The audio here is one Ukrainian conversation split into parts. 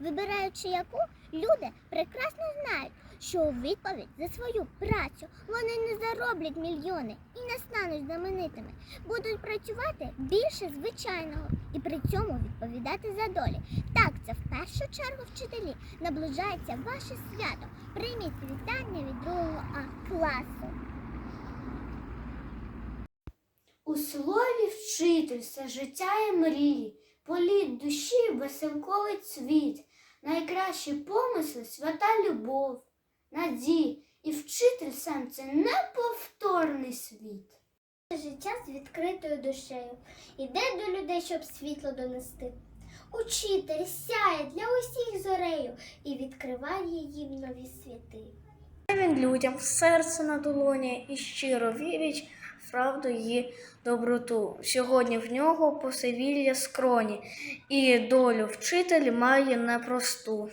вибираючи яку люди прекрасно знають, що у відповідь за свою працю вони не зароблять мільйони і не стануть знаменитими, будуть працювати більше звичайного і при цьому відповідати за долі. Так, це в першу чергу вчителі наближається ваше свято. Прийміть вітання від другого А класу. У слові вчитель все життя і мрії, політ душі, веселковий цвіт, найкращі помисли, свята любов, надії, і вчитель сам це неповторний світ. Життя з відкритою душею. Іде до людей, щоб світло донести. Учитель сяє для усіх зорею і відкриває їм нові світи. Він людям серце на долоні і щиро вірить правду і доброту. Сьогодні в нього посивілля скроні, і долю вчитель має непросту.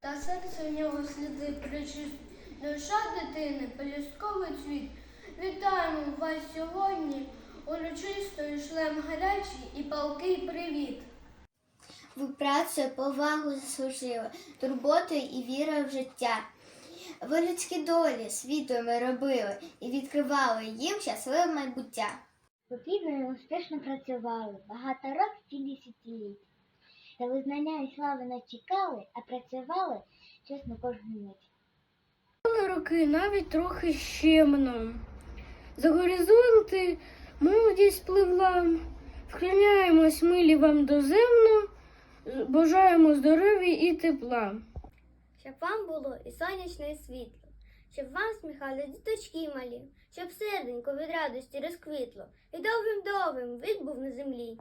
Та серце в нього сліди причист. Душа дитини, пелюстковий цвіт. Вітаємо вас сьогодні, урочисто шлем гарячий і палкий привіт. Ви працею повагу заслужили, турботою і вірою в життя. Ви людські долі світами робили і відкривали їм щасливе майбуття. Спокійно і успішно працювали, багато років і десятиліть. Та визнання і слави не чекали, а працювали чесно кожну мить. Минули роки навіть трохи щемно. За горизонти молодість пливла. Вклоняємось милі вам доземно, бажаємо здоров'я і тепла. Щоб вам було і сонячне і світло, щоб вам сміхали діточки малі, щоб серденько від радості розквітло, і довгим довгим вік був на землі.